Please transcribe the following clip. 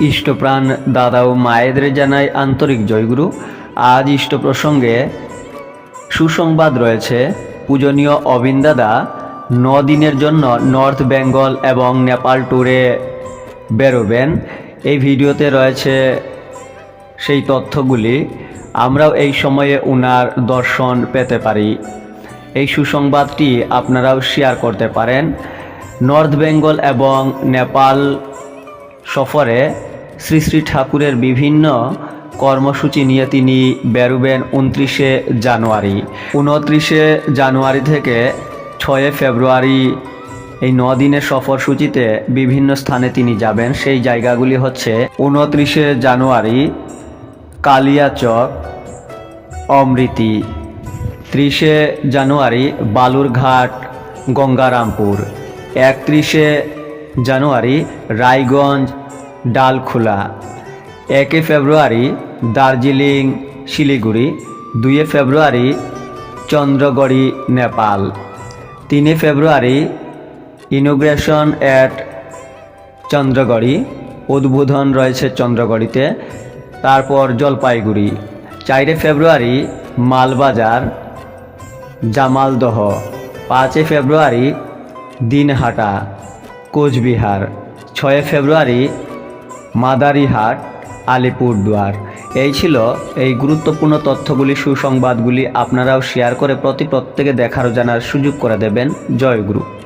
ইষ্টপ্রাণ দাদা ও মায়েদের জানাই আন্তরিক জয়গুরু। আজ ইষ্ট প্রসঙ্গে সুসংবাদ রয়েছে, পূজনীয় অবিন দাদা ন দিনের জন্য নর্থ বেঙ্গল এবং নেপাল ট্যুরে বেরোবেন। এই ভিডিওতে রয়েছে সেই তথ্যগুলি। আমরাও এই সময়ে উনার দর্শন পেতে পারি। এই সুসংবাদটি আপনারাও শেয়ার করতে পারেন। নর্থ বেঙ্গল এবং নেপাল সফরে শ্রী শ্রী ঠাকুরের বিভিন্ন কর্মসূচি নিয়ে তিনি বেরোবেন উনত্রিশে জানুয়ারি। উনত্রিশে জানুয়ারি থেকে ছয়ে ফেব্রুয়ারি এই দিনের সফরসূচিতে বিভিন্ন স্থানে তিনি যাবেন। সেই জায়গাগুলি হচ্ছে উনত্রিশে জানুয়ারি কালিয়াচক অমৃতি। ত্রিশে জানুয়ারি বালুরঘাট, গঙ্গারামপুর। একত্রিশে জানুয়ারি রায়গঞ্জ ডালখোলা একে ফেব্রুয়ারি দার্জিলিং, শিলিগুড়ি দুইয়ে ফেব্রুয়ারি চন্দ্রগড়ি, নেপাল, তিনে ফেব্রুয়ারি ইনোগ্রেশন অ্যাট চন্দ্রগড়ি, উদ্বোধন রয়েছে চন্দ্রগড়িতে, তারপর জলপাইগুড়ি চারে ফেব্রুয়ারি মালবাজার, জামালদহ পাঁচই ফেব্রুয়ারি দিনহাটা, কোচবিহার, ছয় ফেব্রুয়ারি মাদারিহাট আলিপুরদুয়ার এই ছিল এই গুরুত্বপূর্ণ তথ্যগুলি, সুসংবাদগুলি। আপনারাও শেয়ার করে প্রতি প্রত্যেকে দেখার জানার সুযোগ করে দেবেন। জয় গুরু।